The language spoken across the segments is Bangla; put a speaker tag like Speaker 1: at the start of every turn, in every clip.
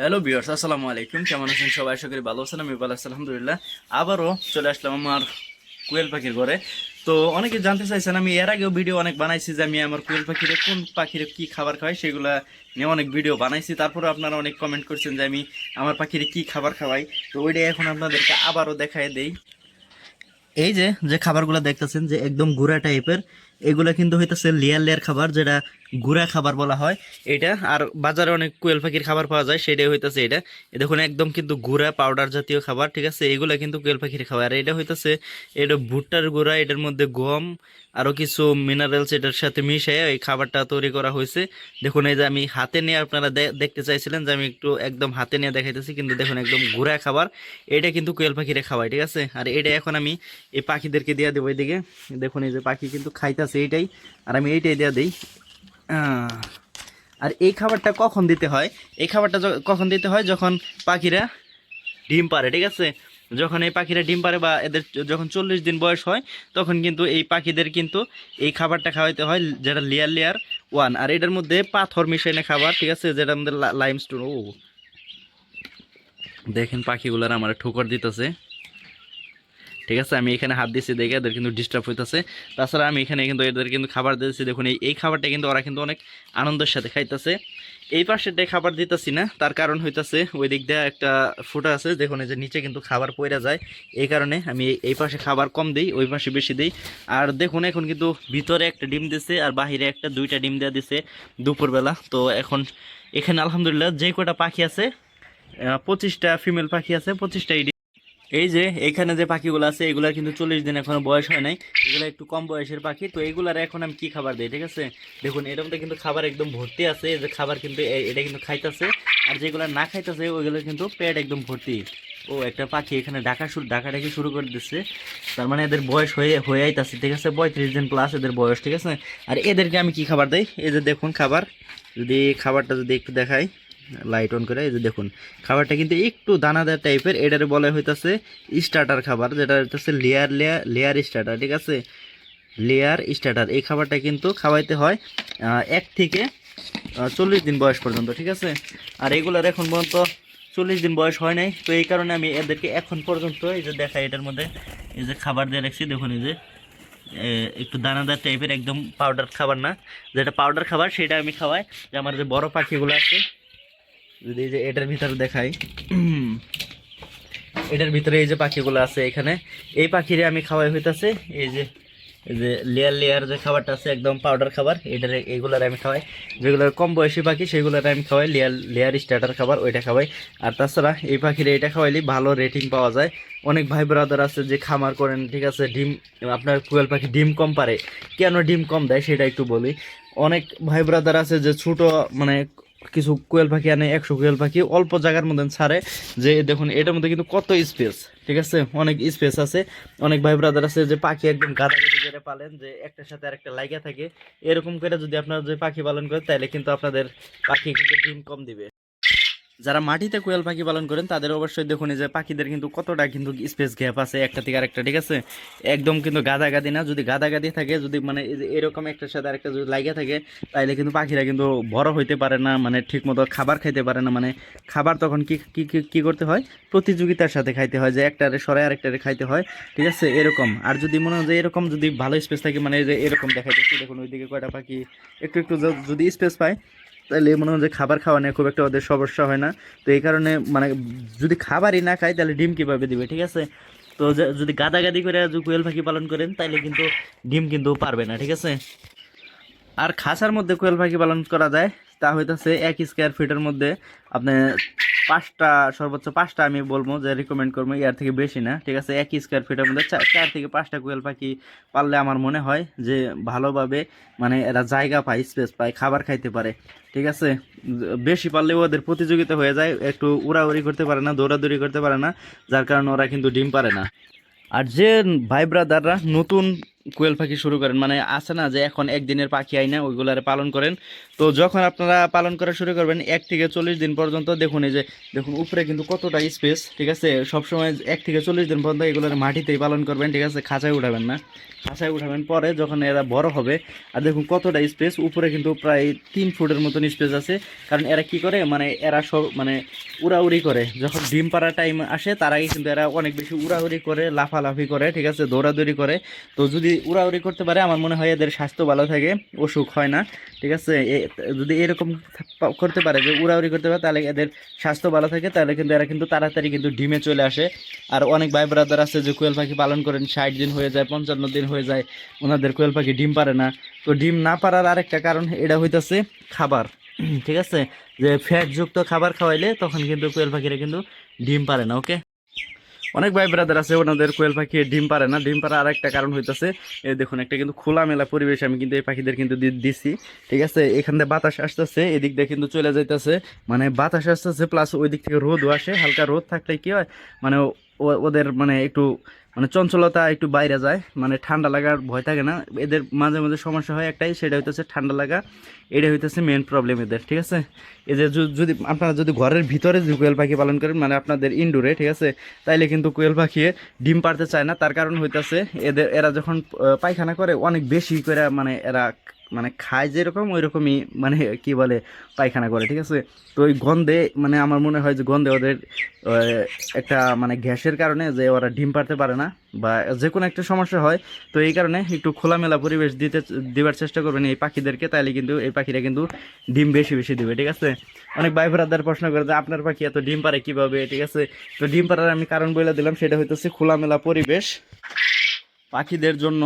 Speaker 1: হ্যালো বিয়ার্স আসসালামু আলাইকুম। কেমন আছেন সবাই? আশা করি ভালো আছেন, আমি ভালো আছি, আলহামদুলিল্লাহ। আবারও চলে আসলাম আমার কোয়েল পাখির ঘরে। তো অনেকে জানতে চাইছেন, আমি এর আগেও ভিডিও অনেক বানাইছি যে আমি আমার কোয়েল পাখিরে কোন পাখিরে কি খাবার খাওয়াই, সেগুলা নিয়ে অনেক ভিডিও বানাইছি। তারপরে আপনারা অনেক কমেন্ট করছেন যে আমি আমার পাখিরে কি খাবার খাওয়াই। তো ওইটাই এখন আপনাদেরকে আবারও দেখায় দেই। এই যে যে খাবারগুলো দেখতেছেন, যে একদম গুড়া টাইপের এগুলা কিন্তু হইতেছে লেয়ার লেয়ার খাবার, যেটা গুড়া খাবার বলা হয়। এটা আর বাজারে অনেক কোয়েল পাখির খাবার পাওয়া যায়, সেটাই হইতেছে এটা। দেখুন, একদম কিন্তু গুড়া পাউডার জাতীয় খাবার, ঠিক আছে? এগুলা কিন্তু কোয়েল পাখির খাবার। আর এটা হইতেছে, এটা ভুট্টার গুঁড়া, এটার মধ্যে গম আরও কিছু মিনারেলস এটার সাথে মিশিয়ে এই খাবারটা তৈরি করা হয়েছে দেখুন, এই যে আমি হাতে নিয়ে আপনারা দেখতে চাইছিলেন যে আমি একটু একদম হাতে নিয়ে দেখাইতেছি, কিন্তু দেখুন, একদম গুঁড়া খাবার। এটা কিন্তু কোয়েল পাখিরে খাওয়াই ঠিক আছে? আর এটা এখন আমি এই পাখিদেরকে দিয়ে দেবো এইদিকে দেখুন, এই যে পাখি কিন্তু খাইতেছে, এইটাই। আর আমি এইটাই দিয়ে দিই। আর এই খাবারটা কখন দিতে হয়? এই খাবারটা কখন দিতে হয়? যখন পাখিরা ডিম পারে, ঠিক আছে? যখন এই পাখিরা ডিম পারে বা এদের যখন চল্লিশ দিন বয়স হয়, তখন কিন্তু এই পাখিদের কিন্তু এই খাবারটা খাওয়াইতে হয়, যেটা লেয়ার লেয়ার ওয়ান। আর এটার মধ্যে পাথর মিশাইনে খাবার, ঠিক আছে? যেটা আমাদের লাইম স্টোন ও। দেখেন পাখিগুলার আমার ঠোকর দিতেছে। ঠিক আছে? আমি এখানে হাত দিয়েছি দেখে এদের কিন্তু ডিস্টার্ব হইতেছে। তাছাড়া আমি এখানে কিন্তু এদের কিন্তু খাবার দিতেছি। দেখুন, এই খাবারটা কিন্তু ওরা কিন্তু অনেক আনন্দের সাথে খাইতেছে। এই পাশেরটাই খাবার দিতেছি না, তার কারণ হইতাছে ওই দিক দিয়ে একটা ফুটা আছে। দেখুন যে নিচে কিন্তু খাবার পড়ে যায়। এই কারণে আমি এই- পাশে খাবার কম দিই, ওই পাশে বেশি দিই। আর দেখুন, এখন কিন্তু ভিতরে একটা ডিম দিছে আর বাহিরে একটা, দুইটা ডিম দেওয়া দিছে দুপুরবেলা। তো এখন এখানে আলহামদুলিল্লাহ যে কটা পাখি আছে পঁচিশটা ফিমেল পাখি আছে, পঁচিশটাই এই যে, এখানে যে পাখিগুলো আছে, এগুলার কিন্তু চল্লিশ দিন এখনও বয়স হয় নাই। এগুলো একটু কম বয়সের পাখি। তো এগুলার এখন আমি কি খাবার দিই, ঠিক আছে? দেখুন মধ্যে কিন্তু খাবার একদম ভর্তি আছে। এই যে খাবার কিন্তু এটা কিন্তু খাইতেছে। আর যেগুলো না খাইতেছে, ওইগুলো কিন্তু পেট একদম ভর্তি। ও, একটা পাখি এখানে ডাকা শুরু ডাকাডাকি শুরু করে দিচ্ছে তার মানে এদের বয়স হয়ে হয়ে আইতাছে, ঠিক আছে? পঁয়ত্রিশ দিন প্লাস এদের বয়স, ঠিক আছে? আর এদেরকে আমি কি খাবার দেই? এই যে দেখুন খাবার। যদি খাবারটা যদি একটু দেখাই। লাইট অন করে, এই যে দেখুন, খাবারটা কিন্তু একটু দানাদার টাইপের এটার বলা হইতাছে স্টার্টার খাবার, যেটা হইতেছে লেয়ার লেয়ার লেয়ার স্টার্টার ঠিক আছে? লেয়ার স্টার্টার এই খাবারটা কিন্তু খাওয়াইতে হয় এক থেকে চল্লিশ দিন বয়স পর্যন্ত, ঠিক আছে? আর এগুলোর এখন পর্যন্ত চল্লিশ দিন বয়স হয় নাই, তো এই কারণে আমি এদেরকে এখন পর্যন্ত এই যে দেখাই এটার মধ্যে, এই যে খাবার দিয়ে রাখছি, দেখুন এই যে একটু দানাদার টাইপের একদম পাউডার খাবার না, যেটা পাউডার খাবার, সেটা আমি খাওয়াই, যে আমার যে বড় পাখিগুলো আছে যদি এই যে এটার ভিতরে দেখাই। এটার ভিতরে এই যে পাখিগুলো আছে এখানে, এই পাখিরে আমি খাওয়াই হইতাছে, এই যে যে লেয়ার লেয়ার যে খাবারটা আছে, একদম পাউডার খাবার, এটার এইগুলার আমি খাওয়াই। যেগুলোর কম বয়সী পাখি, সেগুলোর আমি খাওয়াই লেয়ার লেয়ার স্টার্টার খাবার, ওইটা খাওয়াই। আর তাছাড়া এই পাখিরে এটা খাওয়াইলে ভালো রেটিং পাওয়া যায়। অনেক ভাই ব্রাদার আছে যে খামার করেন, ঠিক আছে, ডিম, আপনার কুয়েল পাখি ডিম কম পারে। কেন ডিম কম দেয়, সেটা একটু বলি। অনেক ভাই ব্রাদার আছে যে ছোট মানে কিছু কোয়েল পাখি আনে, একশো কোয়েল পাখি, অল্প জায়গার মধ্যে ছাড়ে যে, দেখুন, এটার মধ্যে কিন্তু কত স্পেস ঠিক আছে? অনেক স্পেস আছে। অনেক ভাই ব্রাদার আছে যে, পাখি একদম গাদাগাদি করে পালেন, যে একটার সাথে আরেকটা লাইগা থাকে। এরকম করে যদি আপনারা যে পাখি পালন করেন, তাহলে কিন্তু আপনাদের পাখি কিন্তু ডিম কম দিবে। যারা মাটিতে কোয়েল পাখি পালন করেন, তাদের অবশ্যই দেখুন যে পাখিদের কিন্তু কতটা কিন্তু স্পেস গ্যাপ আছে। একটা থেকে আরেকটা, ঠিক আছে? একদম কিন্তু গাদা গাদি না, যদি গাদা গাদি থাকে, যদি মানে এরকম একটার সাথে আরেকটা যদি লাগিয়ে থাকে তাহলে কিন্তু পাখিরা কিন্তু বড় হইতে পারে না মানে ঠিক মতো খাবার খাইতে পারে না। মানে খাবার তখন কি কি করতে হয়? প্রতিযোগিতার সাথে খাইতে হয়, যে একটারে সরাই আরেকটারে খাইতে হয়, ঠিক আছে? এরকম। আর যদি মনে হয় যে এরকম যদি ভালো স্পেস থাকে মানে যে এরকম দেখাইতেছি, দেখুন ওইদিকে কয়টা পাখি, একটু একটু যদি স্পেস পায় তাহলে মনে হয় যে খাবার খাওয়া নিয়ে খুব একটা ওদের সমস্যা হয় না। তো এই কারণে মানে যদি খাবারই না খায় তাহলে ডিম কীভাবে দিবে, ঠিক আছে? তো যদি গাদাগাদি করে যদি কোয়েল পাখি পালন করেন তাহলে কিন্তু ডিম কিন্তু পারবে না, ঠিক আছে? আর খাসার মধ্যে কোয়েল পাখি পালন করা যায়, তা হইতেছে এক স্কোয়ার ফিটের মধ্যে আপনি পাঁচটা, সর্বোচ্চ পাঁচটা আমি বলব যে রিকমেন্ড করব ইয়ার থেকে বেশি না। ঠিক আছে, একই স্কোয়ার ফিটের মধ্যে চার থেকে পাঁচটা কোয়েল পাখি পাললে আমার মনে হয় যে ভালোভাবে মানে এরা জায়গা পায় স্পেস পায়, খাবার খাইতে পারে। ঠিক আছে? বেশি পারলে ওদের প্রতিযোগিতা হয়ে যায়, একটু উড়াউড়ি করতে পারে না, দৌড়াদৌড়ি করতে পারে না, যার কারণে ওরা কিন্তু ডিম পারে না। আর যে ভাই ব্রাদাররা নতুন কোয়েল পাখি শুরু করেন। মানে আছে না যে এখন একদিনের পাখি আই না, ওইগুলারে পালন করেন। তো যখন আপনারা পালন করা শুরু করবেন, এক থেকে চল্লিশ দিন পর্যন্ত দেখুন এই যে, দেখুন উপরে কিন্তু কতটা স্পেস ঠিক আছে? সবসময় এক থেকে চল্লিশ দিন পর্যন্ত এগুলোর মাটিতেই পালন করবেন, ঠিক আছে? খাঁচায় উঠাবেন না। খাঁচায় উঠাবেন পরে যখন এরা বড় হবে, আর দেখুন কতটা স্পেস উপরে কিন্তু প্রায় তিন ফুটের মতন স্পেস আছে। কারণ এরা কি করে? মানে এরা সব মানে উড়াউড়ি করে। যখন ডিম পাড়ার টাইম আসে, তার আগে কিন্তু এরা অনেক বেশি উড়াউড়ি করে, লাফালাফি করে, ঠিক আছে? দৌড়াদৌড়ি করে। তো যদি উড়াউড়ি করতে পারে, আমার মনে হয় এদের স্বাস্থ্য ভালো থাকে, অসুখ হয় না, ঠিক আছে? যদি এরকম করতে পারে যে উড়াউড়ি করতে পারে, তাহলে এদের স্বাস্থ্য ভালো থাকে, তাহলে কিন্তু এরা কিন্তু তাড়াতাড়ি কিন্তু ডিমে চলে আসে। আর অনেক ভাই ব্রাদার আছে যে কোয়েল পাখি পালন করেন, ষাট দিন হয়ে যায়, পঞ্চান্ন দিন হয়ে যায়, ওনাদের কোয়েল পাখি ডিম পারে না। তো ডিম না পারার আরেকটা কারণ এটা হইতেছে খাবার, ঠিক আছে? যে ফ্যাটযুক্ত খাবার খাওয়াইলে তখন কিন্তু কোয়েল পাখিরা কিন্তু ডিম পারে না ওকে অনেক ভাই ব্রাদার আছে, ওনাদের কোয়েল পাখি ডিম পারে না। ডিম পাড়ার আর একটা কারণ হইতেছে, এই দেখুন, একটা কিন্তু খোলামেলা পরিবেশ আমি কিন্তু এই পাখিদের কিন্তু দিছি, ঠিক আছে? এখান থেকে বাতাস আসতেছে, এদিক দিয়ে কিন্তু চলে যাইতেছে। মানে বাতাস আসতেছে প্লাস ওই দিক থেকে রোদও আসে, হালকা রোদ থাকলে কি হয়? মানে ওদের মানে একটু মানে চঞ্চলতা একটু বাইরে যায় মানে ঠান্ডা লাগার ভয় থাকে না। এদের মাঝে মাঝে সমস্যা হয় একটাই, সেটা হইতেছে ঠান্ডা লাগা। এটা হইতেছে মেন প্রবলেম এদের, ঠিক আছে? এদের যদি আপনারা যদি ঘরের ভিতরে যদি কোয়েল পাখি পালন করেন মানে আপনাদের ইনডোরে, ঠিক আছে? তাইলে কিন্তু কোয়েল পাখি ডিম পারতে চায় না। তার কারণ হইতেছে, এদের এরা যখন পায়খানা করে, অনেক বেশি করে মানে এরা মানে খায় যেরকম ওই রকমই মানে কি বলে, পায়খানা করে, ঠিক আছে? তো ওই গন্ধে মানে আমার মনে হয় যে গন্ধে ওদের একটা মানে গ্যাসের কারণে যে ওরা ডিম পারতে পারে না বা যে কোনো একটা সমস্যা হয়, তো এই কারণে একটু খোলামেলা পরিবেশ দিতে দেওয়ার চেষ্টা করবেন এই পাখিদেরকে তাহলে কিন্তু এই পাখিরা কিন্তু ডিম বেশি বেশি দিবে, ঠিক আছে? অনেক ভাই ব্রাদার প্রশ্ন করে যে, আপনার পাখি এত ডিম পারে কীভাবে? ঠিক আছে? তো ডিম পাড়ার আমি কারণ বলে দিলাম, সেটা হইতেছে খোলামেলা পরিবেশ। পাখিদের জন্য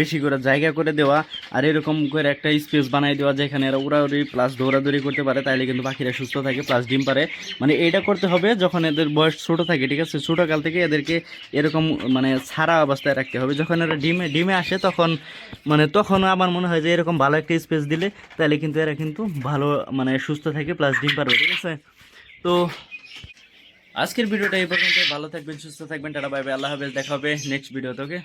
Speaker 1: বেশি করে জায়গা করে দেওয়া আর এরকম করে একটা স্পেস বানাই দেওয়া যেখানে এরা উড়াউড়ি প্লাস দৌড়াদৌড়ি করতে পারে, তাইলে কিন্তু পাখিরা সুস্থ থাকে প্লাস ডিম পারে। মানে এইটা করতে হবে যখন এদের বয়স ছোট থাকে, ঠিক আছে? ছোটোকাল থেকে এদেরকে এরকম মানে ছাড়া অবস্থায় রাখতে হবে। যখন এরা ডিমে ডিমে আসে তখন মানে তখন আমার মনে হয় যে এরকম ভালো একটা স্পেস দিলে তাহলে কিন্তু এরা কিন্তু ভালো মানে সুস্থ থাকে প্লাস ডিম পারবে, ঠিক আছে? তো আজকের ভিডিওটা এই পর্যন্ত ভালো থাকবেন, সুস্থ থাকবেন, টাটা বাই বাই আল্লাহ হাফেজ, দেখা হবে নেক্সট ভিডিওতে ওকে